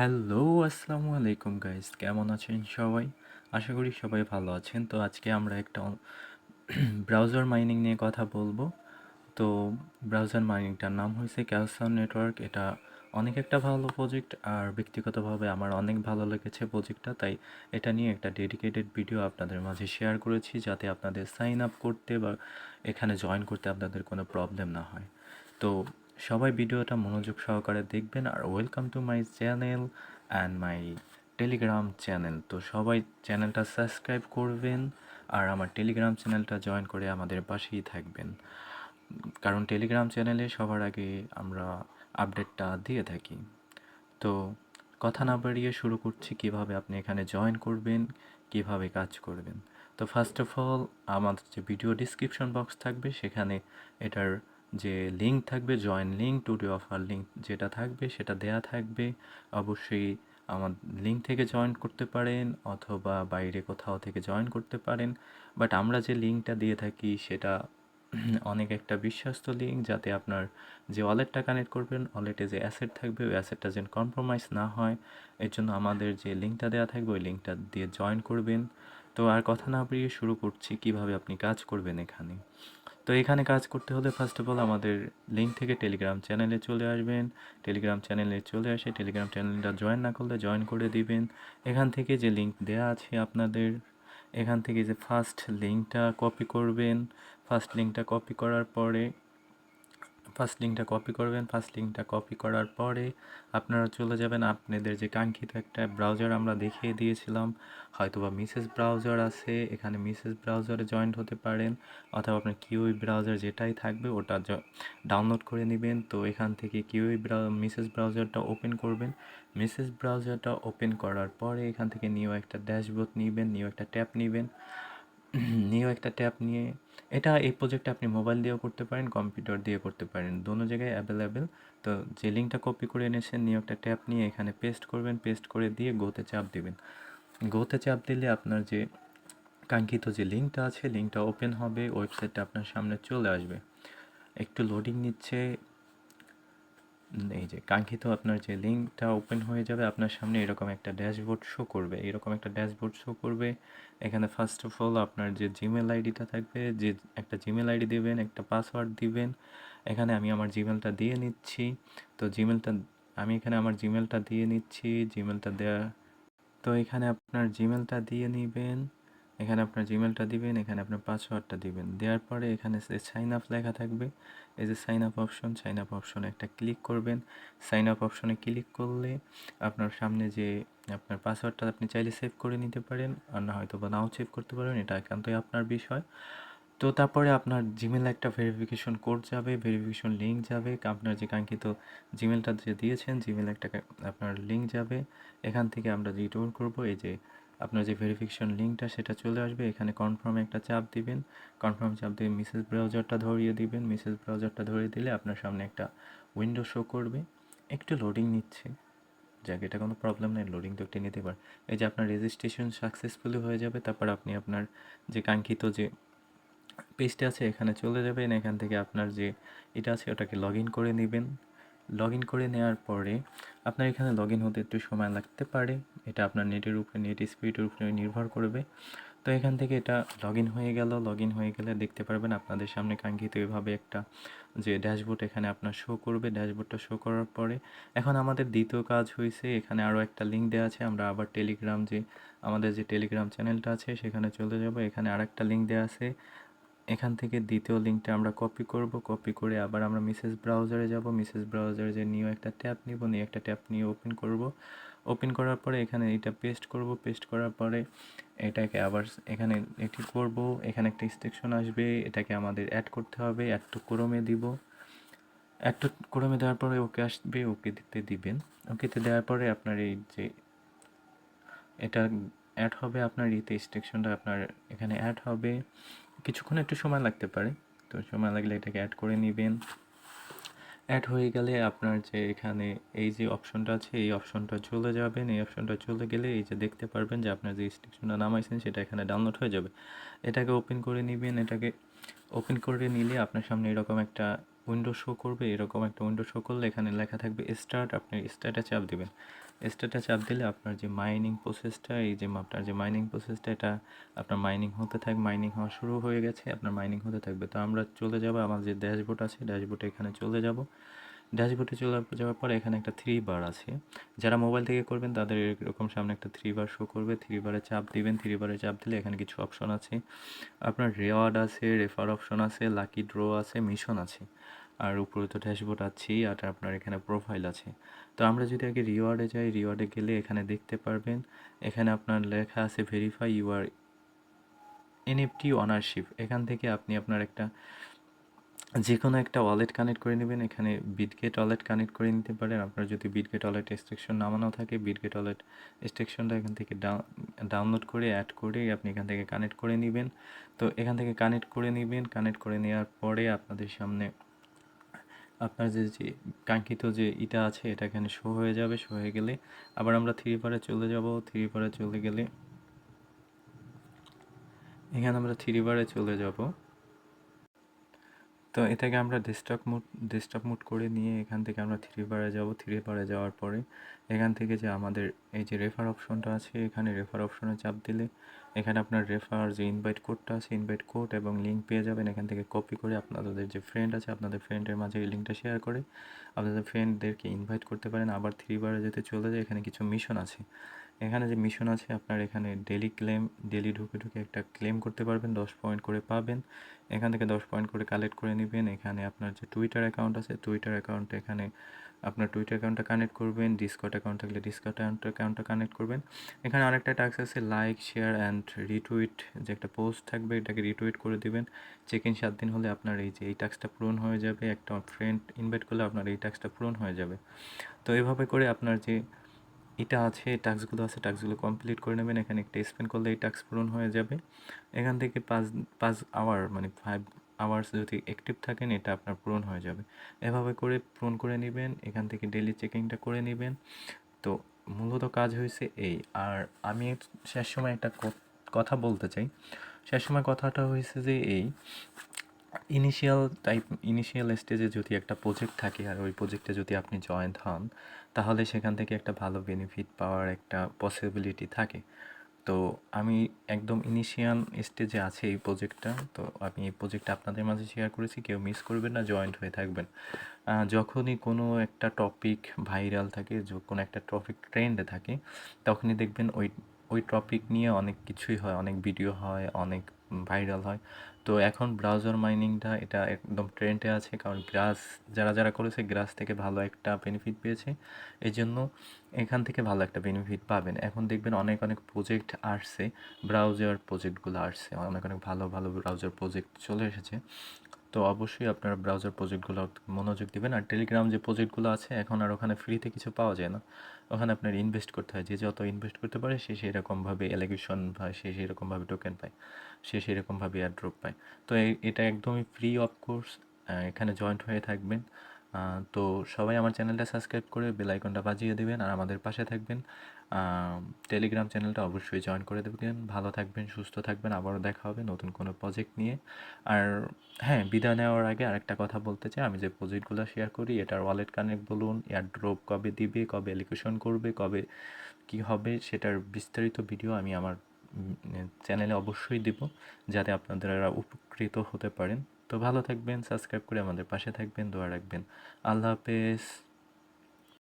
Hello, আসসালামু আলাইকুম guys কেমন আছেন সবাই? আশা করি সবাই ভালো আছেন। তো আজকে আমরা একটা ব্রাউজার মাইনিং নিয়ে কথা বলব। তো ব্রাউজার মাইনিংটার নাম হয়েছে ক্যালসান নেটওয়ার্ক এটা অনেক একটা ভালো প্রজেক্ট আর ব্যক্তিগতভাবে আমার অনেক ভালো লেগেছে প্রজেক্টটা তাই এটা নিয়ে একটা ডেডিকেটেড ভিডিও আপনাদের মাঝে শেয়ার করেছি যাতে আপনাদের সাইন আপ করতে বা এখানে জয়েন করতে আপনাদের কোনো প্রবলেম না হয়। তো সবাই ভিডিওটা মনোযোগ সহকারে দেখবেন আর welcome to my channel and my Telegram channel তো সবাই চ্যানেলটা সাবস্ক্রাইব করবেন আর আমার টেলিগ্রাম চ্যানেলটা জয়েন করে আমাদের পাশেই থাকবেন। কারণ টেলিগ্রাম চ্যানেলে সবার আগে আমরা আপডেটটা দিয়ে থাকি। তো কথা না বাড়িয়ে শুরু করছি কীভাবে আপনি এখানে জয়েন করবেন, কীভাবে কাজ করবেন। তো ফার্স্ট অফ অল আমাদের যে ভিডিও ডিসক্রিপশন বক্স থাকবে, সেখানে এটার যে লিঙ্ক থাকবে join link today offer link যেটা থাকবে, সেটা দেয়া থাকবে। অবশ্যই আমার লিঙ্ক থেকে জয়েন করতে পারেন অথবা বাইরে কোথাও থেকে জয়েন করতে পারেন। বাট আমরা যে লিঙ্কটা দিয়ে থাকি, সেটা অনেক একটা বিশ্বস্ত লিঙ্ক যাতে আপনার যে ওয়ালেটটা কানেক্ট করবেন ওয়ালেটে যে অ্যাসেট থাকবে, ওই অ্যাসেটটা যেন কম্প্রোমাইজ না হয়। এর জন্য আমাদের যে লিঙ্কটা দেওয়া থাকবে, ওই লিঙ্কটা দিয়ে জয়েন করবেন। তো আর কথা না বাড়িয়ে শুরু করছি, কীভাবে আপনি কাজ করবেন এখানে। তো এখানে কাজ করতে হলে ফার্স্ট অফ অল আমাদের লিঙ্ক থেকে টেলিগ্রাম চ্যানেলে চলে আসবেন। টেলিগ্রাম চ্যানেলে চলে আসে টেলিগ্রাম চ্যানেলটা জয়েন না করলে জয়েন করে দিবেন। এখান থেকে যে লিঙ্ক দেওয়া আছে আপনাদের, এখান থেকে যে ফার্স্ট লিঙ্কটা কপি করবেন। ফার্স্ট লিঙ্কটা কপি করার পরে ফার্স্ট লিঙ্কটা কপি করবেন ফার্স্ট লিঙ্কটা কপি করার পরে আপনারা চলে যাবেন আপনাদের যে কাঙ্ক্ষিত একটা ব্রাউজার আমরা দেখিয়ে দিয়েছিলাম। হয়তো বা মিসেস ব্রাউজার আছে, এখানে মিসেস ব্রাউজারে জয়েন্ট হতে পারেন, অথবা আপনার কিউই ব্রাউজার যেটাই থাকবে ওটা ডাউনলোড করে নেবেন। তো এখান থেকে কিউই মিসেস ব্রাউজারটা ওপেন করবেন। মিসেস ব্রাউজারটা ওপেন করার পরে এখান থেকে নিউ একটা ড্যাশবোর্ড নেবেন নিউ একটা ট্যাব নেবেন। নিউ একটা ট্যাব নিয়ে এটা এই প্রজেক্টটা আপনি মোবাইল দিয়েও করতে পারেন কম্পিউটার দিয়ে করতে পারেন, দোনো জায়গায় অ্যাভেলেবেল তো যে লিঙ্কটা কপি করে এনেছেন, নিয়ে একটা ট্যাপ নিয়ে এখানে পেস্ট করবেন পেস্ট করে দিয়ে গোতে চাপ দেবেন। গোতে চাপ দিলে আপনার যে কাঙ্ক্ষিত যে লিঙ্কটা আছে লিঙ্কটা ওপেন হবে ওয়েবসাইটটা আপনার সামনে চলে আসবে। একটু লোডিং নিচ্ছে এই যে কাঙ্ক্ষিত আপনার যে লিঙ্কটা ওপেন হয়ে যাবে, আপনার সামনে এরকম একটা ড্যাশবোর্ড শো করবে। এরকম একটা ড্যাশবোর্ড শো করবে। এখানে ফার্স্ট অফ অল আপনার যে জিমেল আইডিটা থাকবে, যে একটা জিমেল আইডি দেবেন, একটা পাসওয়ার্ড দিবেন। এখানে আমি আমার জিমেলটা দিয়ে নিচ্ছি। তো জিমেলটা আমি এখানে আমার জিমেলটা দিয়ে নিচ্ছি। জিমেলটা দেওয়া তো এখানে আপনার জিমেলটা দিয়ে নেবেন। এখানে আপনার জিমেলটা দিবেন, এখানে আপনার পাসওয়ার্ডটা দিবেন। দেওয়ার পরে এখানে সাইন আপ লেখা থাকবে, এই যে sign up option sign up অপশনে একটা ক্লিক করবেন। সাইন আপ অপশনে ক্লিক করলে আপনার সামনে যে আপনার পাসওয়ার্ডটা আপনি চাইলে সেভ করে নিতে পারেন, আর না হয়তো বা নাও সেভ করতে পারেন, এটা একান্তই আপনার বিষয়। তো তারপরে আপনার জিমেল একটা ভেরিফিকেশন কোড যাবে ভেরিফিকেশন লিঙ্ক যাবে। আপনার যে কাঙ্ক্ষিত জিমেলটা যে দিয়েছেন জিমেল একটা আপনার লিঙ্ক যাবে। এখান থেকে আমরা রিটার্ন করব, এই যে আপনার যে ভেরিফিকেশন লিঙ্কটা সেটা চলে আসবে। এখানে কনফার্মে একটা চাপ দিবেন। কনফার্ম চাপ দিয়ে মিসেস ব্রাউজারটা ধরিয়ে দিবেন। মিসেস ব্রাউজারটা ধরিয়ে দিলে আপনার সামনে একটা উইন্ডো শো করবে। একটু লোডিং নিচ্ছে। যাক, এটা কোনো প্রবলেম নেই লোডিং তো একটু নিতে পারে। এই যে আপনার রেজিস্ট্রেশন সাকসেসফুলি হয়ে যাবে, তারপর আপনি আপনার যে কাঙ্ক্ষিত যে পেজটা আছে, এখানে চলে যাবেন। এখান থেকে আপনার যে এটা আছে, ওটাকে লগ ইন করে নেবেন। লগ ইন করে নেওয়ার পরে আপনার এখানে লগ ইন হতে একটু সময় লাগতে পারে। এটা আপনার নেটের উপরে নেট স্পিডের উপরে নির্ভর করবে। তো এখান থেকে এটা লগ ইন হয়ে গেল। লগ ইন হয়ে গেলে দেখতে পারবেন আপনাদের সামনে কাঙ্ক্ষিত এভাবে একটা যে ড্যাশবোর্ড এখানে আপনার শো করবে। ড্যাশবোর্ডটা শো করার পরে এখন আমাদের দ্বিতীয় কাজ হয়েছে এখানে আরও একটা লিঙ্ক দেওয়া আছে। আমরা আবার টেলিগ্রাম যে, আমাদের যে টেলিগ্রাম চ্যানেলটা আছে, সেখানে চলে যাব। এখানে আর একটা লিঙ্ক দেওয়া আছে। এখান থেকে দ্বিতীয় লিঙ্কটা আমরা কপি করব। কপি করে আবার আমরা মিসেস ব্রাউজারে যাব। মিসেস ব্রাউজারে যে নিউ একটা ট্যাব নিব। নিয়ে একটা ট্যাব নিয়ে ওপেন করব। ওপেন করার পরে এখানে এটা পেস্ট করব। পেস্ট করার পরে এটাকে আবার এখানে এটি করব। এখানে একটা ইনস্ট্রাকশন আসবে। এটাকে আমাদের অ্যাড করতে হবে। অ্যাড টু ক্রমে দিব। অ্যাড টু ক্রমে দেওয়ার পরে ওকে আসবে। ওকে দিতে দিবেন। ওকেতে দেওয়ার পরে আপনার এই যে এটা অ্যাড হবে আপনার ইতে ইনস্ট্রাকশনটা আপনার এখানে অ্যাড হবে। কিছুক্ষণ একটু সময় লাগতে পারে, তো সময় লাগলে এটাকে অ্যাড করে নেবেন। অ্যাড হয়ে গেলে আপনার যে এখানে এই যে অপশনটা আছে, এই অপশনটা চলে যাবেন। এই অপশনটা চলে গেলে এই যে দেখতে পারবেন যে আপনার যে স্টেশনটা নামাইছেন, সেটা এখানে ডাউনলোড হয়ে যাবে। এটাকে ওপেন করে নেবেন, এটাকে ওপেন করে নিলে আপনার সামনে এরকম একটা উইন্ডো শো করবে। এরকম একটা উইন্ডো শো করলে এখানে লেখা থাকবে স্টার্ট আপনি স্টার্টে চাপ দিবেন। স্টার্টে চাপ দিলে আপনার যে মাইনিং প্রসেসটা এই যে আপনার যে মাইনিং প্রসেসটা এটা আপনার মাইনিং হতে থাকবে মাইনিং হওয়া শুরু হয়ে গেছে, আপনার মাইনিং হতে থাকবে। তো আমরা চলে যাব, আমার যে ড্যাশবোর্ড আছে ড্যাশবোর্ডে এখানে চলে যাব। ড্যাশবোর্ডে চলে যাওয়ার পরে এখানে একটা থ্রি বার আছে। যারা মোবাইল থেকে করবেন, তাদের এরকম সামনে একটা থ্রি বার শো করবে। থ্রি বারে চাপ দিবেন থ্রি বারে চাপ দিলে এখানে কিছু অপশন আছে। আপনার রেওয়ার্ড আছে রেফার অপশন আছে লাকি ড্র আছে মিশন আছে। আর উপরে তো ড্যাশবোর্ড আছেই আর আপনার এখানে প্রোফাইল আছে। তো আমরা যদি আগে রিওয়ার্ডে যাই রিওয়ার্ডে গেলে এখানে দেখতে পারবেন, এখানে আপনার লেখা আছে ভেরিফাই ইউআর এনএফটি অনারশিপ এখান থেকে আপনি আপনার একটা যে কোনো একটা ওয়ালেট কানেক্ট করে নেবেন। এখানে বিটগেট ওয়ালেট কানেক্ট করে নিতে পারেন। আপনার যদি বিটগেট ওয়ালেট এক্সট্রেকশন নামানো থাকে বিটগেট ওয়ালেট এক্সট্রেকশনটা এখান থেকে ডাউনলোড করে অ্যাড করে আপনি এখান থেকে কানেক্ট করে নেবেন। তো এখান থেকে কানেক্ট করে নেবেন। কানেক্ট করে নেওয়ার পরে আপনাদের সামনে আপনার যে যে কাঙ্ক্ষিত যে ইটা আছে, এটা এখানে শো হয়ে যাবে শো হয়ে গেলে। আবার আমরা থ্রি পারে চলে যাব থ্রি পারে চলে গেলে। এখানে আমরা থ্রি পারে চলে যাব। তো এটাকে আমরা ডেস্কটপ মুড ডেস্কটপ মুড করে নিয়ে এখান থেকে আমরা থ্রি বারে যাব। থ্রি বারে যাওয়ার পরে এখান থেকে যে আমাদের এই যে রেফার অপশনটা আছে, এখানে রেফার অপশনে চাপ দিলে এখানে আপনার রেফার যে ইনভাইট কোডটা আছে ইনভাইট কোড এবং লিঙ্ক পেয়ে যাবেন। এখান থেকে কপি করে আপনাদের যে ফ্রেন্ড আছে, আপনাদের ফ্রেন্ডের মাঝে এই লিঙ্কটা শেয়ার করে আপনাদের ফ্রেন্ডদেরকে ইনভাইট করতে পারেন। আবার থ্রি বারে যেতে চলে যায়, এখানে কিছু মিশন আছে। এখানে যে মিশন আছে, আপনার এখানে ডেলি ক্লেম ডেলি ঢুকে ঢুকে একটা ক্লেম করতে পারবেন, দশ পয়েন্ট করে পাবেন। এখান থেকে দশ পয়েন্ট করে কালেক্ট করে নেবেন। এখানে আপনার যে টুইটার অ্যাকাউন্ট আছে টুইটার অ্যাকাউন্টে এখানে আপনার টুইটার অ্যাকাউন্টটা কানেক্ট করবেন ডিসকট অ্যাকাউন্ট থাকলে ডিসকট অ্যাকাউন্টটা কানেক্ট করবেন। এখানে আরেকটা টাস্ক আছে লাইক শেয়ার অ্যান্ড রিটুইট যে একটা পোস্ট থাকবে, এটাকে রিটুইট করে দিবেন। চেক ইন সাত দিন হলে আপনার এই যে এই টাস্কটা পূরণ হয়ে যাবে। একটা ফ্রেন্ড ইনভাইট করলে আপনার এই টাস্কটা পূরণ হয়ে যাবে। তো এভাবে করে আপনার যে এটা আছে টাস্কগুলো আছে, টাস্কগুলো কমপ্লিট করে নেবেন, এখানে একটা স্পেন করলে এই টাস্ক পূরণ হয়ে যাবে। এখান থেকে পাঁচ পাঁচ আওয়ার মানে ফাইভ আওয়ার্স যদি অ্যাক্টিভ থাকেন, এটা আপনার পূরণ হয়ে যাবে। এভাবে করে পূরণ করে নেবেন, এখান থেকে ডেলি চেকিংটা করে নেবেন। তো মূলত কাজ হয়েছে এই। আর আমি শেষ সময় একটা কথা বলতে চাই। শেষ সময় কথাটা হয়েছে যে এই ইনিশিয়াল টাইপ ইনিশিয়াল স্টেজে যদি একটা প্রজেক্ট থাকে আর ওই প্রজেক্টে যদি আপনি জয়েন্ট হন, তাহলে সেখান থেকে একটা ভালো বেনিফিট পাওয়ার একটা পসিবিলিটি থাকে। তো আমি একদম ইনিশিয়াল স্টেজে আছে এই প্রজেক্টটা তো আমি এই প্রজেক্টটা আপনাদের মাঝে শেয়ার করেছি, কেউ মিস করবেন না জয়েন্ট হয়ে থাকবেন। যখনই কোনো একটা টপিক ভাইরাল থাকে কোনো একটা টপিক ট্রেন্ডে থাকে, তখনই দেখবেন ওই ওই টপিক নিয়ে অনেক কিছুই হয়, অনেক ভিডিও হয়, অনেক ভাইরাল হয়। তো এখন ব্রাউজার মাইনিংটা এটা একদম ট্রেন্ডে আছে কারণ গ্রাস যারা যারা করেছে গ্রাস থেকে ভালো একটা বেনিফিট পেয়েছে। এই জন্য এখান থেকে ভালো একটা বেনিফিট পাবেন। এখন দেখবেন অনেক অনেক প্রজেক্ট আসছে ব্রাউজার প্রজেক্টগুলো আসছে। অনেক অনেক ভালো ভালো ব্রাউজার প্রজেক্ট চলে এসেছে। তো অবশ্যই আপনারা ব্রাউজার প্রজেক্টগুলো মনোযোগ দেবেন। আর টেলিগ্রাম যে প্রজেক্টগুলো আছে, এখন আর ওখানে ফ্রিতে কিছু পাওয়া যায় না। ওখানে আপনার ইনভেস্ট করতে হয়। যে যত ইনভেস্ট করতে পারে, সে সেরকমভাবে অ্যালিগেশন পায় সে সেরকমভাবে টোকেন পায়। সে সেই রকমভাবে সেরকমভাবে এয়ারড্রপ পায়। তো এটা একদমই ফ্রি অফ কোর্স এখানে জয়েন্ট হয়ে থাকবেন। তো সবাই আমার চ্যানেলটা সাবস্ক্রাইব করে বেল বাজিয়ে দেবেন আর আমাদের পাশে থাকবেন। টেলিগ্রাম চ্যানেলটা অবশ্যই জয়েন করে দেবেন। ভালো থাকবেন, সুস্থ থাকবেন। আবারও দেখা হবে নতুন কোনো প্রজেক্ট নিয়ে। আর হ্যাঁ বিদায় নেওয়ার আগে আরেকটা কথা বলতে চাই। আমি যে প্রজেক্টগুলো শেয়ার করি, এটার ওয়ালেট কানেক্ট বলুন এয়ার ড্রপ কবে দিবে, কবে এলিকেশন করবে, কবে কি হবে, সেটার বিস্তারিত ভিডিও আমি আমার চ্যানেলে অবশ্যই দেব, যাতে আপনারা উপকৃত হতে পারেন। তো ভালো থাকবেন সাবস্ক্রাইব করে আমাদের পাশে থাকবেন দোয়া রাখবেন। আল্লাহ হাফেজ।